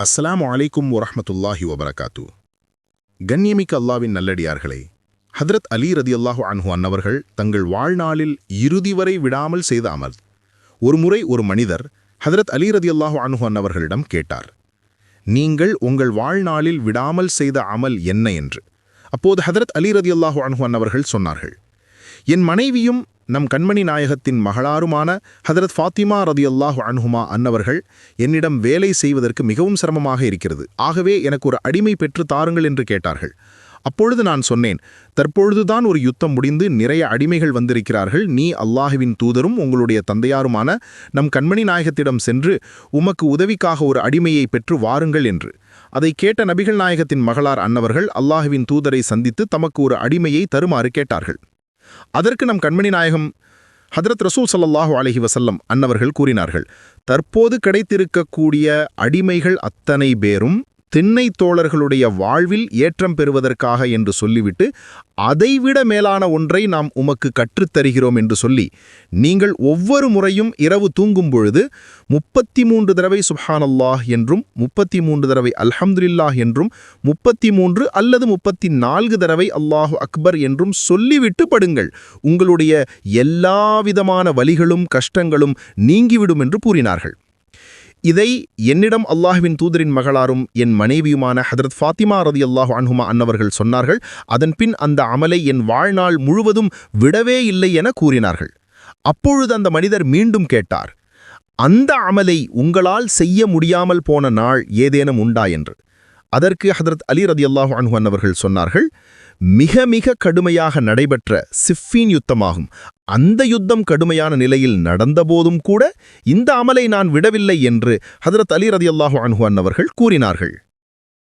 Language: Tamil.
அஸ்லாம் அலைக்கும் வரமத்துல்லாஹி வபரகாத்து. கண்ணியமிக்க அல்லாவின் நல்லடியார்களே ஹதரத் அலி ரதி அல்லாஹு அன்ஹு அன்னவர்கள் தங்கள் வாழ்நாளில் இறுதி வரை விடாமல் செய்த அமல். ஒருமுறை ஒரு மனிதர் ஹதரத் அலி ரதி அல்லாஹு அன்ஹு அன்னவர்களிடம் கேட்டார் நீங்கள் உங்கள் வாழ்நாளில் விடாமல் செய்த அமல் என்ன? என்று. அப்போது ஹதரத் அலி ரதி அல்லாஹு அன்ஹு அன்னவர்கள் சொன்னார்கள் என் மனைவியும் நம் கண்மணி நாயகத்தின் மகளாருமான ஹதரத் ஃபாத்திமா ரதி அல்லாஹு அன்ஹுமா அன்னவர்கள் என்னிடம் வேலை செய்வதற்கு மிகவும் சிரமமாக இருக்கிறது. ஆகவே எனக்கு ஒரு அடிமை பெற்று தாருங்கள் என்று கேட்டார்கள். அப்பொழுது நான் சொன்னேன் தற்பொழுதுதான் ஒரு யுத்தம் முடிந்து நிறைய அடிமைகள் வந்திருக்கிறார்கள். நீ அல்லாஹுவின் தூதரும் உங்களுடைய தந்தையாருமான நம் கண்மணி நாயகத்திடம் சென்று உமக்கு உதவிக்காக ஒரு அடிமையை பெற்று வாருங்கள் என்று. அதை கேட்ட நபிகள் நாயகத்தின் மகளார் அன்னவர்கள் அல்லாஹுவின் தூதரை சந்தித்து தமக்கு ஒரு அடிமையை தருமாறு கேட்டார்கள். அதற்கு நம் கண்மணி நாயகம் ஹதரத் ரசூல் சல்லாஹு அலஹி வசல்லம் அன்னவர்கள் கூறினார்கள் தற்போது கிடைத்திருக்கக்கூடிய அடிமைகள் அத்தனை பேரும் திண்ணை தோழர்களுடைய வாழ்வில் ஏற்றம் பெறுவதற்காக என்று சொல்லிவிட்டு அதைவிட மேலான ஒன்றை நாம் உமக்கு கற்றுத்தருகிறோம் என்று சொல்லி நீங்கள் ஒவ்வொரு முறையும் இரவு தூங்கும் பொழுது முப்பத்தி மூன்று தடவை சுஹானல்லாஹ் என்றும் முப்பத்தி மூன்று தடவை அல்ஹம்துல்லாஹ் என்றும் முப்பத்தி மூன்று அல்லது முப்பத்தி நான்கு தடவை அல்லாஹு அக்பர் என்றும் சொல்லிவிட்டு படுங்கள். உங்களுடைய எல்லாவிதமான வலிகளும் கஷ்டங்களும் நீங்கிவிடும் என்று கூறினார்கள். இதை என்னிடம் அல்லாஹ்வின் தூதரின் மகளாரும் என் மனைவியுமான ஹதரத் ஃபாத்திமா ரதி அல்லாஹு அன்ஹுமா அன்னவர்கள் சொன்னார்கள். அதன்பின் அந்த அமலை என் வாழ்நாள் முழுவதும் விடவே இல்லை என கூறினார்கள். அப்பொழுது அந்த மனிதர் மீண்டும் கேட்டார் அந்த அமலை உங்களால் செய்ய முடியாமல் போன நாள் ஏதேனும் உண்டா? என்று. அதற்கு ஹதரத் அலி ரதி அல்லாஹு அன்ஹு அன்னவர்கள் சொன்னார்கள் மிக மிக கடுமையாக நடைபெற்ற சிஃபீன் யுத்தமாகும். அந்த யுத்தம் கடுமையான நிலையில் நடந்தபோதும் கூட இந்த அமலை நான் விடவில்லை என்று ஹதரத் அலி ரதி அல்லாஹு அன்ஹு அன்னவர்கள் கூறினார்கள்.